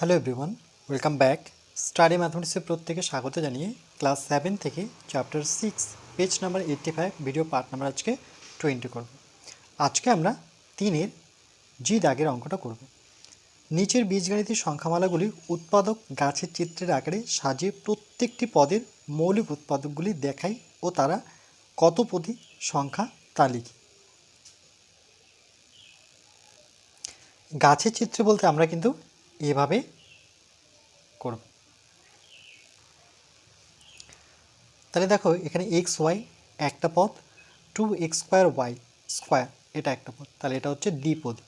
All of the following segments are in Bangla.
Hello everyone welcome back study ম্যাথমেটিক্সের প্রত্যেকে স্বাগত জানিয়ে ক্লাস সেভেন থেকে chapter six page number eighty five video part number আজকে টোয়েন্টি করব। আজকে আমরা তিনের জি দাগের অঙ্কটা করব। নিচের বীজগণিতের সংখ্যামালাগুলি উৎপাদক গাছের চিত্রের আকারে সাজিয়ে প্রত্যেকটি পদের মৌলিক উৎপাদকগুলি দেখাই ও তারা কত পদী সংখ্যা তা লিখি। গাছের চিত্রে বলতে আমরা কিন্তু এভাবে করব তাহলে দেখো, এখানে এক্স ওয়াই একটা পদ two X square Y square এটা একটা পদ। তাহলে এটা হচ্ছে দ্বিপদী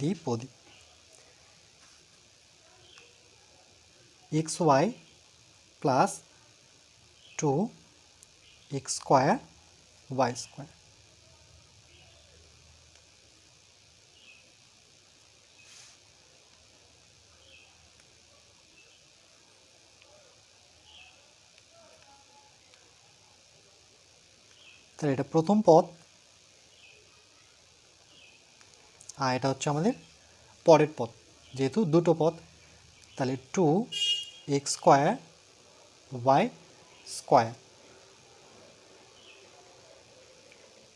দ্বিপদী X Y plus two X square Y square তাহলে এটা প্রথম পদ। আর এটা হচ্ছে আমাদের পরের পদ, যেহেতু দুটো পদ, তাহলে two X square Y square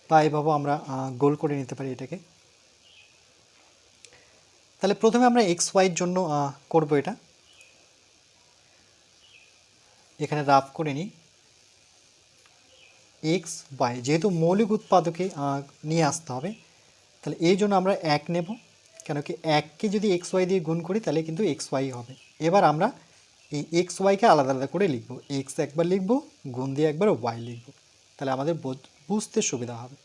বা এভাবে আমরা গোল করে নিতে পারি এটাকে। তাহলে প্রথমে আমরা এক্স ওয়াইয়ের জন্য করব এটা। এখানে রাফ করে নিই। এক্স ওয়াই যেহেতু মৌলিক উৎপাদকে নিয়ে আসতে হবে, তাহলে এই জন্য আমরা এক নেব, কেন কি এককে যদি এক্স ওয়াই দিয়ে গুণ করি, তাহলে কিন্তু এক্স ওয়াই হবে। এবার আমরা এই এক্স ওয়াইকে আলাদা আলাদা করে লিখব। এক্স একবার লিখব, গুণ দিয়ে একবার ওয়াই লিখব। তাহলে আমাদের বোঝ- বুঝতে সুবিধা হবে।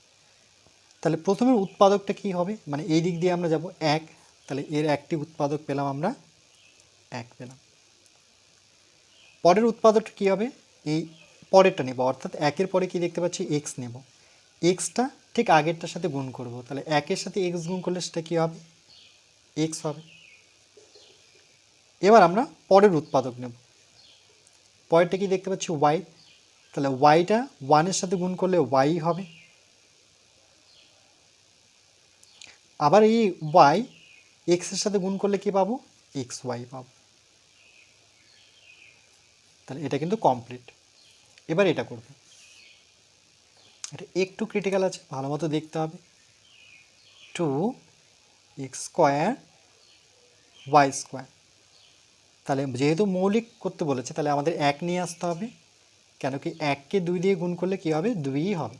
তাহলে প্রথমে উৎপাদকটা কি হবে? মানে এই দিক দিয়ে আমরা যাব এক, তাহলে এর একটি উৎপাদক পেলাম আমরা এক পেলাম। পরের উৎপাদকটা কী হবে? এই পরেরটা নেব। অর্থাৎ একের পরে কি দেখতে পাচ্ছি? এক্স নেব। এক্সটা ঠিক আগেরটার সাথে গুণ করব। তাহলে একের সাথে এক্স গুণ করলে সেটা কী হবে? এক্স হবে। এবার আমরা পরের উৎপাদক নেব। পরেরটা কি দেখতে পাচ্ছি? ওয়াই তাহলে ওয়াইটা ওয়ানের সাথে গুণ করলে ওয়াই হবে। আবার এই ওয়াই এক্সের সাথে গুণ করলে কি পাবো? এক্স ওয়াই পাবো। তাহলে এটা কিন্তু কমপ্লিট এবার এটা করব। এটা একটু ক্রিটিক্যাল আছে, ভালো মতো দেখতে হবে। Two X square Y square তাহলে যেহেতু মৌলিক করতে বলেছে, তাহলে আমাদের এক নিয়ে আসতে হবে। কেন কি এককে দুই দিয়ে গুণ করলে কী হবে? দুইই হবে।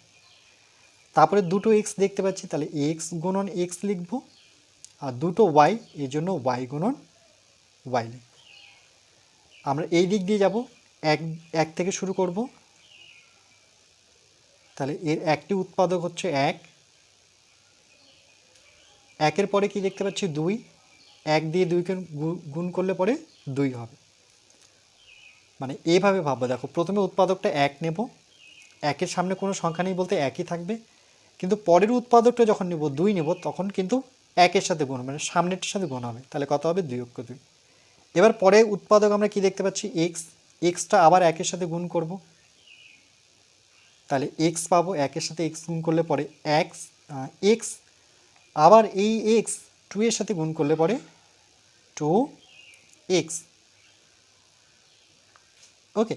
তারপরে দুটো এক্স দেখতে পাচ্ছি, তাহলে এক্স গুণন এক্স লিখব। আর দুটো ওয়াই এর জন্য ওয়াই গুণন ওয়াই লিখব। আমরা এই দিক দিয়ে যাব। এক এক থেকে শুরু করব। তাহলে এর একটি উৎপাদক হচ্ছে এক। একের পরে কি দেখতে পাচ্ছি? দুই। এক দিয়ে দুইকে গুণ করলে পরে দুই হবে। মানে এইভাবে ভাববো। দেখো, প্রথমে উৎপাদকটা এক নেব। একের সামনে কোনো সংখ্যা নেই বলতে একই থাকবে। কিন্তু পরের উৎপাদকটা যখন নেব, দুই নেব, তখন কিন্তু একের সাথে গুণ মানে সামনেরটির সাথে গুণ হবে। তাহলে কত হবে? দুই অক্ষ দুই। এবার পরে উৎপাদক আমরা কি দেখতে পাচ্ছি? এক্স। এক্সটা আবার একের সাথে গুণ করব। তাহলে এক্স পাবো, একের সাথে এক্স গুণ করলে পরে এক্স এক্স, আবার এই এক্স টু এর সাথে গুণ করলে পরে টু এক্স। ওকে,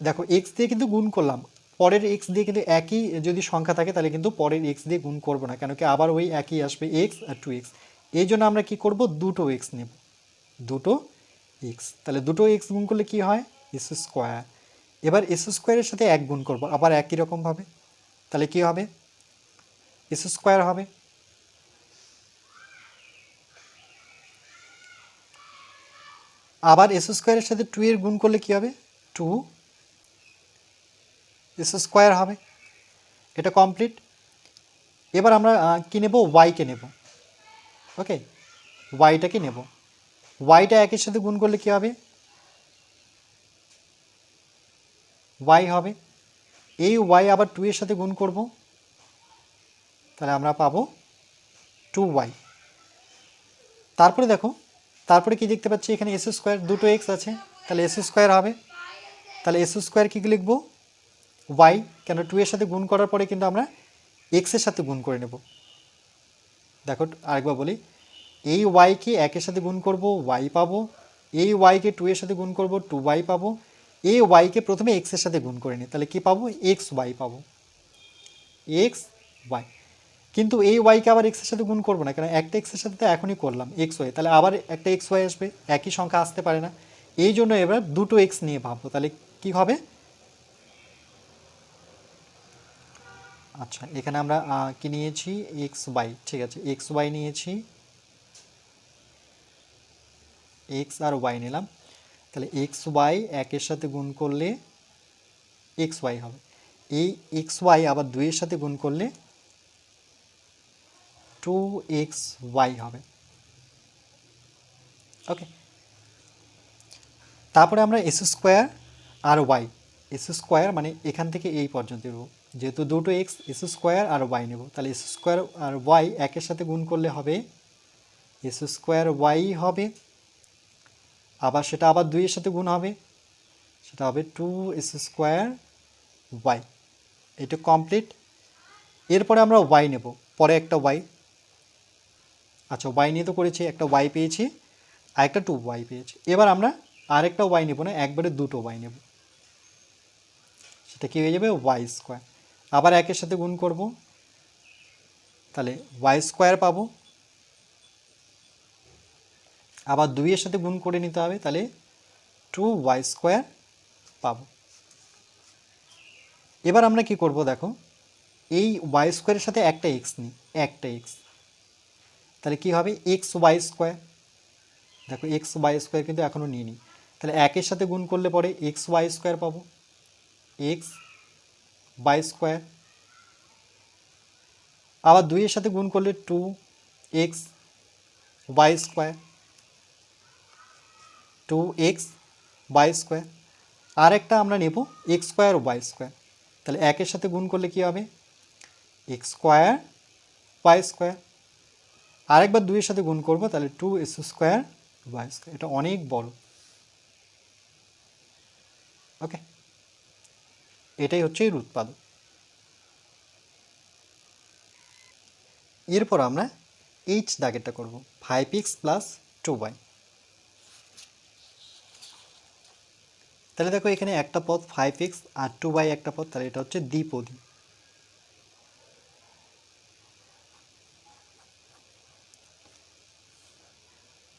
দেখো এক্স দিয়ে কিন্তু গুণ করলাম। পরের এক্স দিয়ে কিন্তু একই যদি সংখ্যা থাকে তাহলে কিন্তু পরের এক্স দিয়ে গুণ করব না, কেন কি আবার ওই একই আসবে এক্স আর টু এক্স। এই জন্য আমরা কি করব? দুটো এক্স নেব। দুটো এক্স। তাহলে দুটো এক্স গুণ করলে কি হয়? S square. এবার এস স্কোয়ারের সাথে এক গুণ করব, আবার একই রকমভাবে তাহলে কি হবে? এস স্কোয়ার হবে। আবার এস স্কোয়ারের সাথে টু এর গুণ করলে কি হবে? টু। এস স্কোয়ার হবে। এটা কমপ্লিট। এবার আমরা কি নেব? ওয়াইকে নেব। ওকে? ওয়াইটাকে নেব। ওয়াইটা একের সাথে গুণ করলে কি হবে? ওয়াই হবে। এই ওয়াই আবার টু এর সাথে গুণ করব। তাহলে আমরা পাবো টু ওয়াই তারপরে দেখো, তারপরে কি দেখতে পাচ্ছি? এখানে এস স্কোয়ার দুটো এক্স আছে। তাহলে এস স্কোয়ার হবে। তাহলে এস স্কোয়ার কী লিখব? ওয়াই কেন টু এর সাথে গুণ করার পরে কিন্তু আমরা এক্সের সাথে গুণ করে নেব। দেখো, আরেকবার বলি। এই ওয়াইকে একের সাথে গুণ করব ওয়াই পাবো। এই ওয়াইকে টু এর সাথে গুণ করব টু ওয়াই পাবো। এই ওয়াইকে প্রথমে এক্সের সাথে গুণ করে নিই তাহলে কি পাবো? এক্স ওয়াই পাবো। এক্স ওয়াই কিন্তু এই ওয়াইকে আবার এক্সের সাথে গুণ করব না কারণ একটা এক্সের সাথে তো এখনই করলাম এক্স ওয়াই তাহলে আবার একটা এক্স ওয়াই আসবে, একই সংখ্যা আসতে পারে না। এই জন্য এবার দুটো এক্স নিয়ে ভাববো, তাহলে কি হবে? আচ্ছা এখানে আমরা কি নিয়েছি? এক্স ওয়াই ঠিক আছে। এক্স ওয়াই নিয়েছি। এক্স আর ওয়াই নিলাম। তাহলে এক্স ওয়াই একের সাথে গুণ করলে এক্স ওয়াই হবে। এই এক্স ওয়াই আবার দুইয়ের সাথে গুণ করলে টু এক্স ওয়াই হবে। ওকে তারপরে আমরা এস স্কোয়ার আর ওয়াই এস স্কোয়ার মানে এখান থেকে এই পর্যন্ত নেব। যেহেতু দুটো এক্স এস স্কোয়ার আর ওয়াই নেব। তাহলে এস স্কোয়ার আর ওয়াই একের সাথে গুণ করলে হবে এস স্কোয়ার ওয়াই হবে আবার সেটা আবার দুইয়ের সাথে গুণ হবে। সেটা হবে টু এস স্কোয়ার ওয়াই এটা কমপ্লিট এরপরে আমরা ওয়াই নেব। পরে একটা ওয়াই আচ্ছা ওয়াই নিয়ে তো করেছি, একটা ওয়াই পেয়েছি আর একটা টু ওয়াই পেয়েছি। এবার আমরা আরেকটা ওয়াই নেব না, একবারে দুটো ওয়াই নেব। সেটা কি হয়ে যাবে? ওয়াই স্কোয়ার আবার একের সাথে গুণ করব। তাহলে ওয়াই স্কোয়ার পাবো। আবার দুইয়ের সাথে গুণ করে নিতে হবে, তাহলে টু ওয়াই স্কোয়ার পাবো। এবার আমরা কি করব দেখো, এই ওয়াই স্কোয়ারের সাথে একটা এক্স নিই, একটা এক্স তাহলে কি হবে? এক্স ওয়াই স্কোয়ার দেখো এক্স ওয়াই স্কোয়ার কিন্তু এখনও নিইনি। তাহলে একের সাথে গুণ করলে পরে এক্স ওয়াই স্কোয়ার পাবো। এক্স ওয়াই স্কোয়ার আবার দুইয়ের সাথে গুণ করলে two x y square two x y square আর একটা আমরা নেব এক্স স্কোয়ার ওয়াই স্কোয়ার তাহলে একের সাথে গুণ করলে কি হবে? এক্স স্কোয়ার ওয়াই স্কোয়ার আরেকবার দুইয়ের সাথে গুণ করব, তাহলে two s square y square এটা অনেক বড়। ওকে? এটাই হচ্ছে এর উৎপাদক। এরপর আমরা এইচ দাগেরটা করব five x plus two y তাহলে দেখো এখানে একটা পদ ফাইভ এক্স আর টু ওয়াই একটা পদ, তাহলে এটা হচ্ছে দ্বিপদী।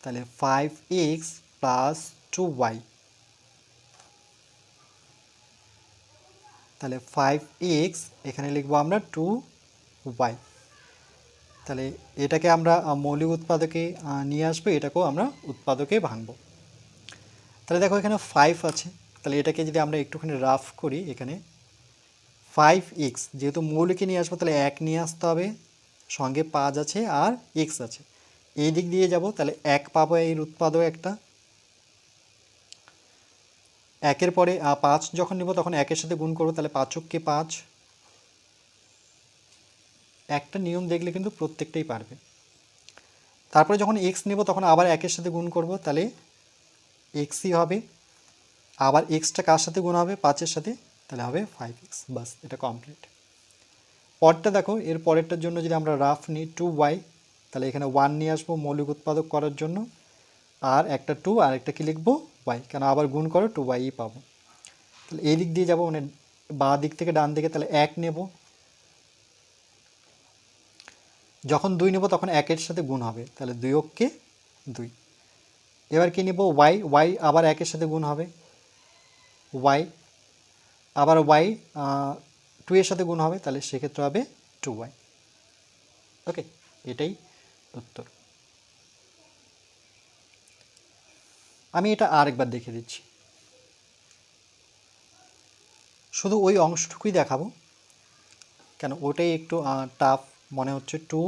তাহলে five x plus two y তাহলে ফাইভ এক্স এখানে লিখব আমরা টু ওয়াই তাহলে এটাকে আমরা মৌলিক উৎপাদকে নিয়ে আসব, এটাকেও আমরা উৎপাদকে ভাঙবো। তাহলে দেখো এখানে ফাইভ আছে। তাহলে এটাকে যদি আমরা একটুখানি রাফ করি এখানে ফাইভ এক্স যেহেতু মৌলিকে নিয়ে আসব, তাহলে এক নিয়ে আসতে হবে, সঙ্গে পাঁচ আছে আর এক্স আছে। এই দিক দিয়ে যাব, তাহলে এক পাবো এর উৎপাদক একটা। একের পরে পাঁচ যখন নিব, তখন একের সাথে গুণ করব, তাহলে পাঁচককে পাঁচ। একটা নিয়ম দেখলে কিন্তু প্রত্যেকটাই পারবে। তারপরে যখন এক্স নেব, তখন আবার একের সাথে গুণ করব, তাহলে এক্সই হবে। আবার এক্সটা কার সাথে গুণ হবে? পাঁচের সাথে, তাহলে হবে ফাইভ এক্স বাস, এটা কমপ্লিট পরটা দেখো, এর পরেরটার জন্য যদি আমরা রাফ নিই টু ওয়াই তাহলে এখানে ওয়ান নিয়ে আসব মৌলিক উৎপাদক করার জন্য। আর একটা টু আর একটা কি লিখব? ওয়াই কেন আবার গুণ করো টু ওয়াই পাবো। তাহলে এই দিক দিয়ে যাব মানে বাঁ দিক থেকে ডান দিকে, তাহলে এক নেব। যখন দুই নেব, তখন একের সাথে গুণ হবে। তাহলে দুই অক্ষে দুই। এবার কি নেব? ওয়াই ওয়াই আবার একের সাথে গুণ হবে। ওয়াই আবার ওয়াই টু এর সাথে গুণ হবে, তাহলে সেক্ষেত্রে হবে টু ওয়াই ওকে এটাই উত্তর। আমি এটা আরেকবার দেখে দিচ্ছি। শুধু ওই অংশটুকুই দেখাবো। কেন ওটাই একটু টাফ মনে হচ্ছে two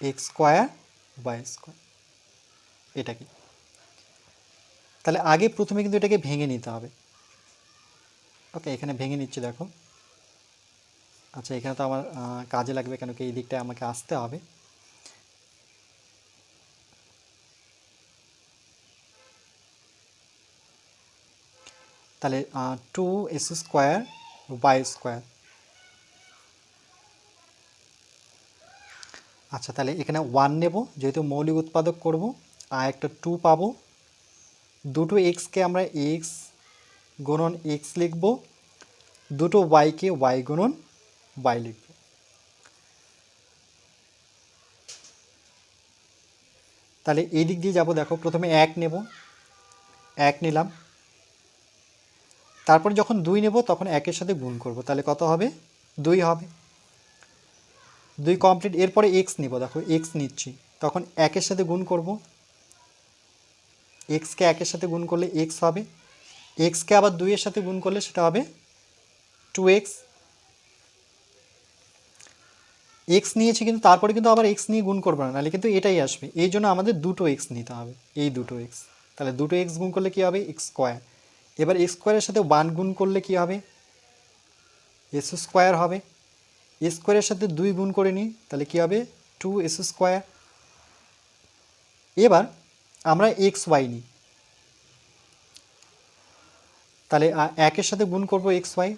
x square y square এটা কি? তাহলে আগে প্রথমে কিন্তু এটাকে ভেঙে নিতে হবে। ওকে এখানে ভেঙে নিচ্ছি, দেখো। আচ্ছা এখানে তো আমার কাজে লাগবে কেন কি এই দিকটায় আমাকে আসতে হবে। তাহলে two s square y square আচ্ছা তাহলে এখানে ওয়ান নেব, যেহেতু মৌলিক উৎপাদক করব, আর একটা টু পাবো। দুটো এক্সকে আমরা এক্স গুণন এক্স লিখব। দুটো ওয়াইকে ওয়াই গুণন ওয়াই লিখব। তাহলে এই দিক দিয়ে যাব, দেখো প্রথমে এক নেব। এক নিলাম। তারপরে যখন দুই নেব, তখন একের সাথে গুণ করব। তাহলে কত হবে? দুই হবে। দুই কমপ্লিট এরপরে এক্স নিব। দেখো এক্স নিচ্ছি। তখন একের সাথে গুণ করব। এক্সকে একের সাথে গুণ করলে এক্স হবে। এক্সকে আবার দুইয়ের সাথে গুণ করলে সেটা হবে টু এক্স এক্স নিয়েছি কিন্তু তারপরে কিন্তু আবার এক্স নিয়ে গুণ করব না, নাহলে কিন্তু এটাই আসবে। এই জন্য আমাদের দুটো এক্স নিতে হবে, এই দুটো এক্স তাহলে দুটো এক্স গুণ করলে কী হবে? এক্স স্কোয়ার এবার এক্স স্কোয়ারের সাথে ওয়ান গুণ করলে কী হবে? এস স্কোয়ার হবে। এস স্কোয়ারের সাথে দুই গুণ করে নিই, তাহলে কী হবে? টু এস স্কোয়ার এবার আমরা এক্স ওয়াই নিই। তাহলে একের সাথে গুণ করব এক্স ওয়াই।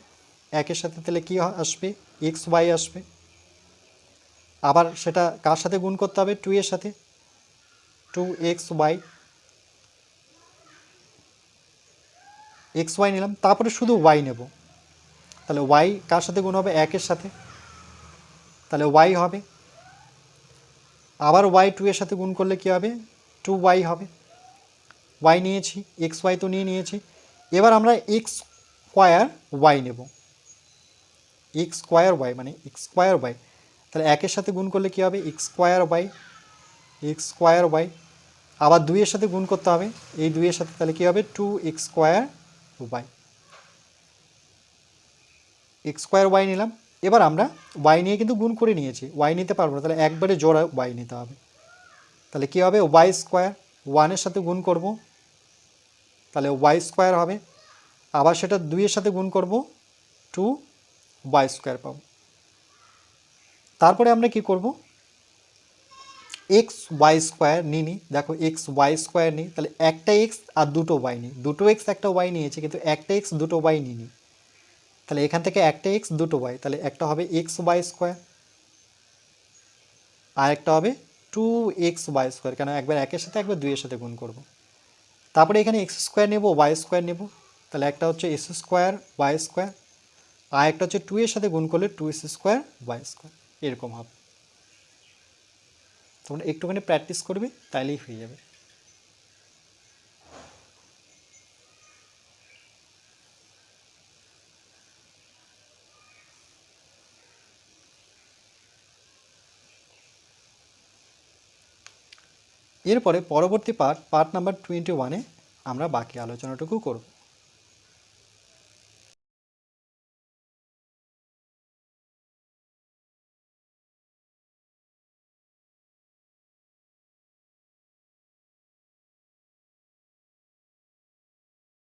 একের সাথে তাহলে কী আসবে? এক্স ওয়াই আসবে। আবার সেটা কার সাথে গুণ করতে হবে? টু এর সাথে। Two x y. X y নিলাম, তারপরে শুধু ওয়াই নেব। তাহলে ওয়াই কার সাথে গুণ হবে? একের সাথে। তাহলে ওয়াই হবে। আবার ওয়াই টু এর সাথে গুণ করলে কী হবে? টু ওয়াই হবে। ওয়াই নিয়েছি, এক্স ওয়াই তো নিয়ে নিয়েছি। এবার আমরা এক্স স্কোয়ার ওয়াই নেব। এক্স স্কোয়ার ওয়াই মানে এক্স স্কোয়ার ওয়াই তাহলে একের সাথে গুণ করলে কী হবে? X square y x square y আবার দুইয়ের সাথে গুণ করতে হবে। এই দুইয়ের সাথে তাহলে কী হবে? Two x square y x square y নিলাম। এবার আমরা ওয়াই নিয়ে কিন্তু গুণ করে নিয়েছি। ওয়াই নিতে পারব না। তাহলে একবারে জোড়া ওয়াই নিতে হবে। তাহলে কী হবে? ওয়াই স্কোয়ার ওয়ানের সাথে গুণ করব। তাহলে ওয়াই স্কোয়ার হবে। আবার সেটা দুইয়ের সাথে গুণ করব টু ওয়াই স্কোয়ার পাবো। তারপরে আমরা কি করব? এক্স ওয়াই স্কোয়ার নিই দেখো এক্স ওয়াই স্কোয়ার নিই। তাহলে একটা এক্স আর দুটো ওয়াই নিই। দুটো এক্স একটা ওয়াই নিয়েছি, কিন্তু একটা এক্স দুটো ওয়াই নিই তাহলে এখান থেকে একটা এক্স দুটো ওয়াই তাহলে একটা হবে এক্স ওয়াই স্কোয়ার আর একটা হবে টু এক্স ওয়াই স্কোয়ার কেন? একবার একের সাথে একবার দুইয়ের সাথে গুণ করব। তারপরে এখানে এক্স স্কোয়ার নেব ওয়াই স্কোয়ার নেব। তাহলে একটা হচ্ছে এস স্কোয়ার ওয়াই স্কোয়ার আর একটা হচ্ছে টু এর সাথে গুণ করলে two s square y square এরকম হবে। তোমরা একটুখানি প্র্যাকটিস করবে, তাইলেই হয়ে যাবে। এরপরে পরবর্তী পার্ট পার্ট নাম্বার টোয়েন্টি ওয়ানে আমরা বাকি আলোচনাটুকু করব।